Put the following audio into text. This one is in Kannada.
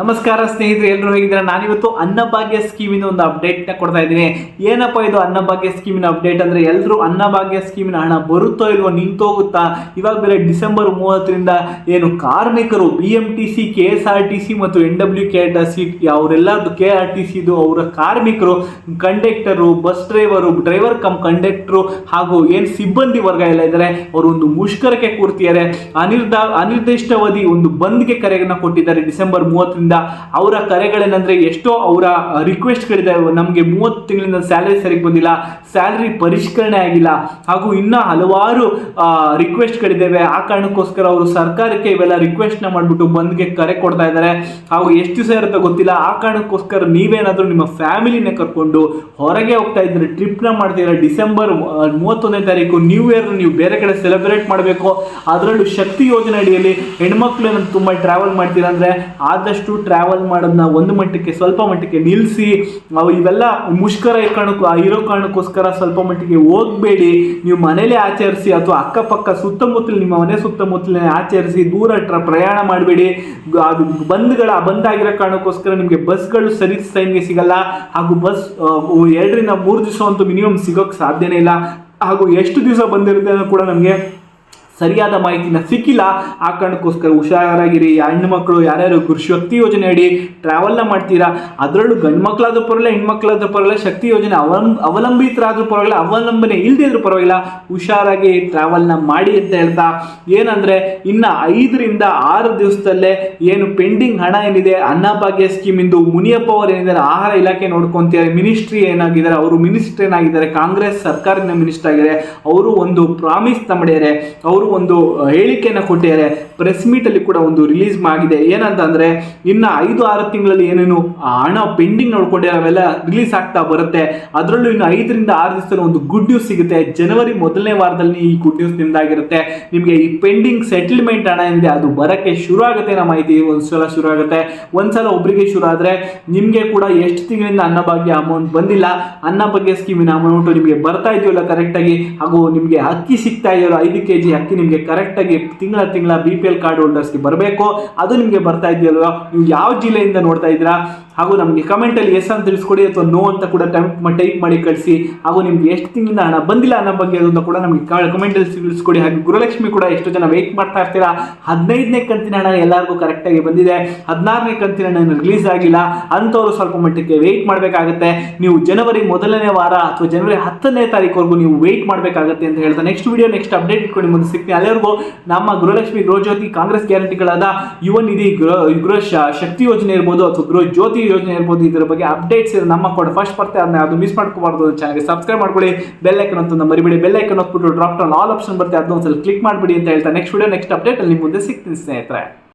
ನಮಸ್ಕಾರ ಸ್ನೇಹಿತರೆ ಎಲ್ಲರೂ ಹೇಗಿದ್ದಾರೆ? ನಾನಿವತ್ತು ಅನ್ನಭಾಗ್ಯ ಸ್ಕೀಮಿನ ಒಂದು ಅಪ್ಡೇಟ್ನ ಕೊಡ್ತಾ ಇದ್ದೀನಿ. ಏನಪ್ಪ ಇದು ಅನ್ನಭಾಗ್ಯ ಸ್ಕೀಮಿನ ಅಪ್ಡೇಟ್ ಅಂದರೆ ಎಲ್ಲರೂ ಅನ್ನಭಾಗ್ಯ ಸ್ಕೀಮಿನ ಹಣ ಬರುತ್ತೋ ಇಲ್ವೋ ನಿಂತೋಗುತ್ತಾ? ಇವಾಗ ಬೇರೆ ಡಿಸೆಂಬರ್ ಮೂವತ್ತರಿಂದ ಏನು ಕಾರ್ಮಿಕರು B M T C K S R T C ಮತ್ತು N W K R C ಅವರೆಲ್ಲರದ್ದು K R T ಸಿದು ಅವರ ಕಾರ್ಮಿಕರು conductor bus driver driver cum conductor ಹಾಗೂ ಏನು ಸಿಬ್ಬಂದಿ ವರ್ಗ ಎಲ್ಲ ಇದ್ದಾರೆ, ಅವರು ಒಂದು ಮುಷ್ಕರಕ್ಕೆ ಕೂರ್ತಿದ್ದಾರೆ. ಅನಿರ್ದ ಅನಿರ್ದಿಷ್ಟಾವಧಿ ಒಂದು ಬಂದ್ಗೆ ಕರೆಯನ್ನು ಕೊಟ್ಟಿದ್ದಾರೆ ಡಿಸೆಂಬರ್ ಮೂವತ್ತರಿಂದ ಅವರ ಕರೆಗಳೇನಂದ್ರೆ ಎಷ್ಟೋ ಅವರ ರಿಕ್ವೆಸ್ಟ್ಗಳಿದೆ ನಮಗೆ ಮೂವತ್ತು ತಿಂಗಳಿಂದ ಸ್ಯಾಲರಿ ಸರಿಗೆ ಬಂದಿಲ್ಲ ಸ್ಯಾಲರಿ ಪರಿಷ್ಕರಣೆ ಆಗಿಲ್ಲ. ಹಾಗೂ ಇನ್ನೂ ಹಲವಾರು ರಿಕ್ವೆಸ್ಟ್ಗಳಿದ್ದಾವೆ ಆ ಕಾರಣಕ್ಕೋಸ್ಕರ ಅವರು ಸರ್ಕಾರಕ್ಕೆ ಇವೆಲ್ಲ ರಿಕ್ವೆಸ್ಟ್ನ ಮಾಡಿಬಿಟ್ಟು ಬಂದ್ಗೆ ಕರೆ ಕೊಡ್ತಾ ಇದ್ದಾರೆ. ಹಾಗೂ ಎಷ್ಟು ದಿವಸ ಇರುತ್ತೆ ಗೊತ್ತಿಲ್ಲ. ಆ ಕಾರಣಕ್ಕೋಸ್ಕರ ನೀವೇನಾದರೂ ನಿಮ್ಮ ಫ್ಯಾಮಿಲಿನೇ ಕರ್ಕೊಂಡು ಹೊರಗೆ ಹೋಗ್ತಾ ಇದ್ರೆ ಟ್ರಿಪ್ನ ಮಾಡ್ತೀರಾ? ಡಿಸೆಂಬರ್ ಮೂವತ್ತೊಂದನೇ ತಾರೀಕು ನ್ಯೂ ಇಯರ್ ನೀವು ಬೇರೆ ಕಡೆ ಸೆಲೆಬ್ರೇಟ್ ಮಾಡಬೇಕು. ಅದರಲ್ಲೂ ಶಕ್ತಿ ಯೋಜನೆ ಅಡಿಯಲ್ಲಿ ಹೆಣ್ಮಕ್ಳು ತುಂಬ ಟ್ರಾವೆಲ್ ಮಾಡ್ತೀರಾ ಅಂದರೆ ಆದಷ್ಟು ಟ್ರಾವೆಲ್ ಮಾಡೋದನ್ನ ಒಂದು ಮಟ್ಟಕ್ಕೆ ಸ್ವಲ್ಪ ಮಟ್ಟಕ್ಕೆ ನಿಲ್ಲಿಸಿ ಇವೆಲ್ಲ ಮುಷ್ಕರ ಕಾರಣಕ್ಕೂ ಇರೋ ಕಾರಣಕ್ಕೋಸ್ಕರ ಸ್ವಲ್ಪ ಮಟ್ಟಿಗೆ ಹೋಗಬೇಡಿ. ನೀವು ಮನೇಲಿ ಆಚರಿಸಿ, ಅಥವಾ ಅಕ್ಕಪಕ್ಕ ಸುತ್ತಮುತ್ತಲು ನಿಮ್ಮ ಮನೆ ಸುತ್ತಮುತ್ತಲೇ ಆಚರಿಸಿ, ದೂರ ಟ್ರ ಪ್ರಯಾಣ ಮಾಡಬೇಡಿ. ಅದು ಬಂದ್ಗಳ ಬಂದ್ ಆಗಿರೋ ಕಾರಣಕ್ಕೋಸ್ಕರ ನಿಮಗೆ ಬಸ್ಗಳು ಸರಿ ಟೈಮ್ಗೆ ಸಿಗಲ್ಲ. ಹಾಗೂ ಬಸ್ ಎರಡರಿಂದ ಮೂರು ದಿವಸ ಅಂತೂ ಮಿನಿಮಮ್ ಸಿಗೋಕ್ಕೆ ಸಾಧ್ಯನೇ ಇಲ್ಲ. ಹಾಗೂ ಎಷ್ಟು ದಿವಸ ಬಂದಿರುತ್ತೆ ಕೂಡ ನಮಗೆ ಸರಿಯಾದ ಮಾಹಿತಿನ ಸಿಕ್ಕಿಲ್ಲ, ಆ ಕಾರಣಕ್ಕೋಸ್ಕರ ಹುಷಾರಾಗಿರಿ. ಹೆಣ್ಣು ಮಕ್ಕಳು ಯಾರ್ಯಾರು ಗುರು ಶಕ್ತಿ ಯೋಜನೆ ಅಡಿ ಟ್ರಾವೆಲ್ನ ಮಾಡ್ತೀರಾ, ಅದರಲ್ಲೂ ಗಂಡು ಮಕ್ಕಳಾದ್ರೂ ಪರವಾಗಿಲ್ಲ ಹೆಣ್ಮಕ್ಳಾದ್ರೂ ಪರವಾಗಿಲ್ಲ, ಶಕ್ತಿ ಯೋಜನೆ ಅವಲಂ, ಅವಲಂಬಿತರಾದ್ರೂ ಪರವಾಗಿಲ್ಲ, ಅವಲಂಬನೆ ಇಲ್ಲದೇ ಇದ್ರೂ ಪರವಾಗಿಲ್ಲ. ಹುಷಾರಾಗಿ ಟ್ರಾವೆಲ್ನ ಮಾಡಿ ಅಂತ ಹೇಳ್ತಾ, ಏನಂದರೆ ಇನ್ನು ಐದರಿಂದ ಆರು ದಿವಸದಲ್ಲೇ ಏನು ಪೆಂಡಿಂಗ್ ಹಣ ಏನಿದೆ, ಅನ್ನಭಾಗ್ಯ ಸ್ಕೀಮ್ ಇಂದು ಮುನಿಯಪ್ಪ ಅವರು ಏನಿದ್ದಾರೆ, ಆಹಾರ ಇಲಾಖೆ ನೋಡ್ಕೊಂತಿದ್ದಾರೆ ಮಿನಿಸ್ಟ್ರಿ ಏನಾಗಿದ್ದಾರೆ, ಅವರು ಮಿನಿಸ್ಟರ್ ಏನಾಗಿದ್ದಾರೆ, ಕಾಂಗ್ರೆಸ್ ಸರ್ಕಾರದ ಮಿನಿಸ್ಟರ್ ಆಗಿದ್ದಾರೆ, ಅವರು ಒಂದು ಪ್ರಾಮಿಸ್ ತಮ್ಮಡಿದ್ದಾರೆ ಅವರು ಒಂದು ಹೇಳಿಕೆಯನ್ನು ಕೊಟ್ಟಿದ್ದಾರೆ. ಪ್ರೆಸ್ ಮೀಟಲ್ಲಿ ಕೂಡ ಒಂದು ರಿಲೀಸ್ ಆಗಿದೆ. ಏನಂತ ಅಂದ್ರೆ ಇನ್ನ ಐದು, ಆರು ತಿಂಗಳಲ್ಲಿ ಏನೇನು ಹಣ ಪೆಂಡಿಂಗ್ ನೋಡ್ಕೊಂಡಿರೋ ಅವೆಲ್ಲ ರಿಲೀಸ್ ಆಗ್ತಾ ಬರುತ್ತೆ. ಅದರಲ್ಲೂ ಇನ್ನು ಐದರಿಂದ ಆರು ದಿವಸದಲ್ಲಿ ಒಂದು ಗುಡ್ ನ್ಯೂಸ್ ಸಿಗುತ್ತೆ. ಜನವರಿ ಮೊದಲನೇ ವಾರದಲ್ಲಿ ಈ ಗುಡ್ ನ್ಯೂಸ್ ನಿಮ್ದಾಗಿರುತ್ತೆ. ನಿಮಗೆ ಈ ಪೆಂಡಿಂಗ್ ಸೆಟಲ್ಮೆಂಟ್ ಹಣ ಏನಿದೆ, ಅದು ಬರಕ್ಕೆ ಶುರು ಆಗುತ್ತೆ ನಮ್ಮ ಮಾಹಿತಿ. ಒಂದ್ಸಲ ಶುರು ಆಗುತ್ತೆ. ಒಂದ್ಸಲ ಒಬ್ಬರಿಗೆ ಶುರು ಆದರೆ, ನಿಮಗೆ ಕೂಡ ಎಷ್ಟು ತಿಂಗಳಿಂದ ಅನ್ನಭಾಗ್ಯ ಅಮೌಂಟ್ ಬಂದಿಲ್ಲ ಅನ್ನಭಾಗ್ಯ ಸ್ಕೀಮಿನ ಅಮೌಂಟ್ ನಿಮಗೆ ಬರ್ತಾ ಇದೆಯಲ್ಲ ಕರೆಕ್ಟಾಗಿ ಹಾಗೂ ನಿಮಗೆ ಅಕ್ಕಿ ಸಿಗ್ತಾ ಇದೆಯಲ್ಲ ಐದು ಕೆ ಜಿ ಅಕ್ಕಿ ನಿಮಗೆ ಕರೆಕ್ಟಾಗಿ ತಿಂಗಳ ತಿಂಗಳ ಬಿ ಪಿ ಎಲ್ ಕಾರ್ಡ್ ಹೋಲ್ಡರ್ಸ್ಗೆ ಬರಬೇಕು. ಅದು ನಿಮಗೆ ಬರ್ತಾ ಇದೆಯಲ್ವ? ನೀವು ಯಾವ ಜಿಲ್ಲೆಯಿಂದ ನೋಡ್ತಾ ಇದ್ದೀರಾ? ಹಾಗೂ ನಮಗೆ ಕಮೆಂಟಲ್ಲಿ ಎಸ್ ಅಂತ ತಿಳಿಸ್ಕೊಡಿ ಅಥವಾ ನೋ ಅಂತ ಕೂಡ ಟೈಪ್ ಮಾಡಿ ಕಳಿಸಿ. ಹಾಗೂ ನಿಮ್ಗೆ ಎಷ್ಟು ತಿಂಗಳಿಂದ ಹಣ ಬಂದಿಲ್ಲ ಅನ್ನೋ ಬಗ್ಗೆ ಅದನ್ನು ಕೂಡ ನಮಗೆ ಕಮೆಂಟಲ್ಲಿ ತಿಳಿಸ್ಕೊಡಿ. ಹಾಗೆ ಗುರುಲಕ್ಷ್ಮಿ ಕೂಡ ಎಷ್ಟು ಜನ ವೆಯ್ಟ್ ಮಾಡ್ತಾ ಇರ್ತೀರಾ? ಹದಿನೈದನೇ ಕಂತಿನ ಹಣ ಎಲ್ಲರಿಗೂ ಕರೆಕ್ಟಾಗಿ ಬಂದಿದೆ. ಹದಿನಾರನೇ ಕಂತಿನ ಹಣ ರಿಲೀಸ್ ಆಗಿಲ್ಲ. ಅಂಥವ್ರು ಸ್ವಲ್ಪ ಮಟ್ಟಕ್ಕೆ ವೆಯ್ಟ್ ಮಾಡಬೇಕಾಗುತ್ತೆ. ನೀವು ಜನವರಿ ಮೊದಲನೇ ವಾರ ಅಥವಾ ಜನವರಿ ಹತ್ತನೇ ತಾರೀಕುವರೆಗೂ ನೀವು ವೆಯ್ಟ್ ಮಾಡಬೇಕಾಗುತ್ತೆ ಅಂತ ಹೇಳ್ತಾ ನೆಕ್ಸ್ಟ್ ವಿಡಿಯೋ ನೆಕ್ಸ್ಟ್ ಅಪ್ಡೇಟ್ ಇಟ್ಕೊಂಡು ಮುಂದೆ ಸಿಗ್ತೀನಿ. ಅಲ್ಲಿವರೆಗೂ ನಮ್ಮ ಗೃಹಲಕ್ಷ್ಮಿ ಗೃಹಜ್ಯೋತಿ ಕಾಂಗ್ರೆಸ್ ಗ್ಯಾರಂಟಿಗಳಾದ ಯುವ ನಿಧಿ ಗೃಹ ಗೃಹ ಶಕ್ತಿ ಯೋಜನೆ ಇರ್ಬೋದು ಅಥವಾ ಗೃಹ ಜ್ಯೋತಿ ಯೋಜನೆ ಇರ್ಬೋದು, ಇದರ ಬಗ್ಗೆ ಅಪ್ಡೇಟ್ಸ್ ನಮ್ಮ ಕೂಡ ಫಸ್ಟ್ ಬರ್ತೆ ಅದನ್ನ ಅದು ಮಿಸ್ ಮಾಡ್ಕೋಬಾರ್ದು ಚಾನಲ್ಗೆ ಸಬ್ಸ್ಕ್ರೈಬ್ ಮಾಡ್ಕೊಳ್ಳಿ. ಬೆಲ್ ಐಕನ್ ಅಂತ ಮರಿಬಿಡಿ. ಬೆಲ್ ಐಕನ್ ಹೊತ್ಬಿಟ್ಟು ಡ್ರಾಪ್ ಆಲ್ ಆಪ್ಷನ್ ಬರುತ್ತೆ ಅದನ್ನ ಒಂದ್ಸಲ ಕ್ಲಿಕ್ ಮಾಡಿಬಿಡಿ ಅಂತ ಹೇಳ್ತಾ ನೆಕ್ಸ್ಟ್ ವಿಡಿಯೋ ನೆಕ್ಸ್ಟ್ ಅಪ್ಡೇಟ್ ಅಲ್ಲಿ ಮುಂದೆ ಸಿಗ್ತೀನಿ ಸ್ನೇಹಿತರೆ.